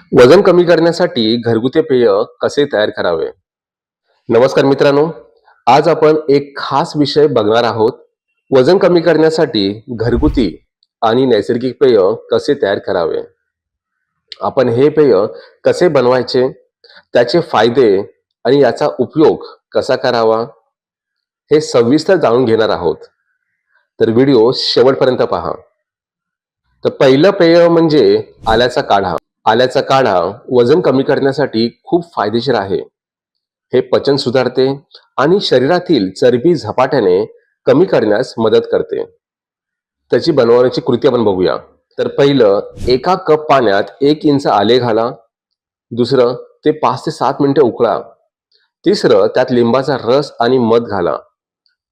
वजन कमी करण्यासाठी घरगुती पेय कसे तयार करावे? नमस्कार मित्रांनो आज आपण एक खास विषय बघणार आहोत. वजन कमी करण्यासाठी घरगुती आणि नैसर्गिक पेय कसे तयार करावे? आपण हे पेय कसे बनवायचे? त्याचे फायदे आणि याचा उपयोग कसा करावा? हे सविस्तर जाणून घेणार आहोत. तर व्हिडिओ शेवटपर्यंत पहा. तर पहिलं पेय म्हणजे आल्याचा काढा. आल्याचा काढा वजन कमी करण्यासाठी खूप फायदेशीर आहे. हे पचन सुधारते आणि शरीरातील चरबी झपाट्याने कमी करण्यास मदत करते. त्याची बनवण्याची कृती आपण बघूया. तर पहिलं एका कप पाण्यात एक इंच आले घाला. दुसरं ते पाच ते सात मिनिटे उकळा. तिसरं त्यात लिंबाचा रस आणि मध घाला.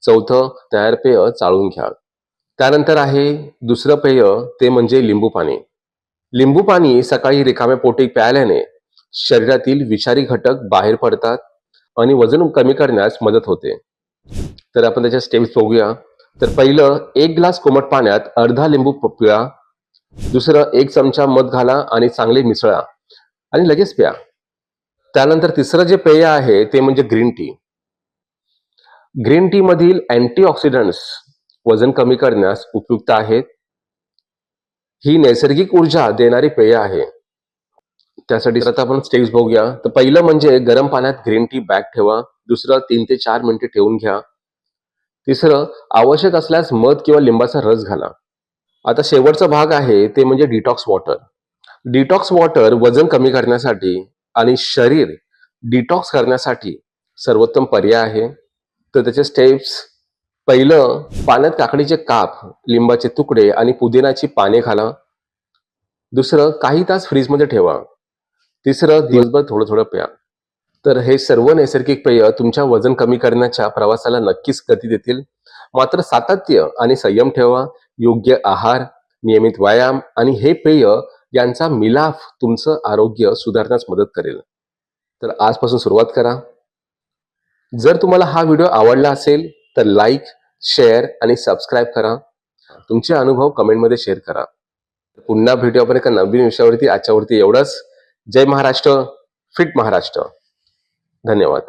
चौथं तयार पेय चाळून घ्या. त्यानंतर आहे दुसरं पेय ते म्हणजे लिंबू पाणी लिंबू पाणी सकाळी रिकाम्या पोटी प्यायल्याने शरीरातील विषारी घटक बाहेर पडतात आणि वजन कमी करण्यास मदत होते. तर आपण त्याच्या स्टेप्स बघूया. तर पहिलं एक ग्लास कोमट पाण्यात अर्धा लिंबू पिळा. दुसरं एक चमचा मध घाला आणि चांगले मिसळा आणि लगेच प्या. त्यानंतर तिसरं जे पेय आहे ते म्हणजे ग्रीन टी. ग्रीन टी मधील अँटीऑक्सिडंट्स वजन कमी करण्यास उपयुक्त आहेत. ही नैसर्गिक ऊर्जा देणारी पेय आहे. त्यासाठी आता आपण स्टेप्स बघूया तर पहिलं म्हणजे गरम पाण्यात ग्रीन टी बॅग ठेवा दुसरं तीन ते चार मिनिटे ठेवून घ्या. तिसरं आवश्यक असल्यास मध किंवा लिंबाचा रस घाला. आता शेवटचा भाग आहे ते म्हणजे डिटॉक्स वॉटर डिटॉक्स वॉटर वजन कमी करण्यासाठी आणि शरीर डिटॉक्स करण्यासाठी सर्वोत्तम पर्याय आहे. तर त्याचे स्टेप्स पहिलं पाण्यात काकडीचे काप लिंबाचे तुकडे आणि पुदिनाची पाने घाला दुसरं काही तास फ्रीजमध्ये ठेवा. तिसरं दिवसभर थोडं थोडं प्या. तर हे सर्व नैसर्गिक पेय तुमच्या वजन कमी करण्याच्या प्रवासाला नक्कीच गती देतील. मात्र सातत्य आणि संयम ठेवा. योग्य आहार नियमित व्यायाम आणि हे पेय यांचा मिलाफ तुमचं आरोग्य सुधारण्यास मदत करेल. तर आजपासून सुरुवात करा. जर तुम्हाला हा व्हिडिओ आवडला असेल तर लाईक शेअर आणि सबस्क्राईब करा. तुमचे अनुभव कमेंटमध्ये शेअर करा. पुन्हा भेटू आपण एका नवीन विषयावरती. आजच्यावरती एवढंच. जय महाराष्ट्र. फिट महाराष्ट्र. धन्यवाद.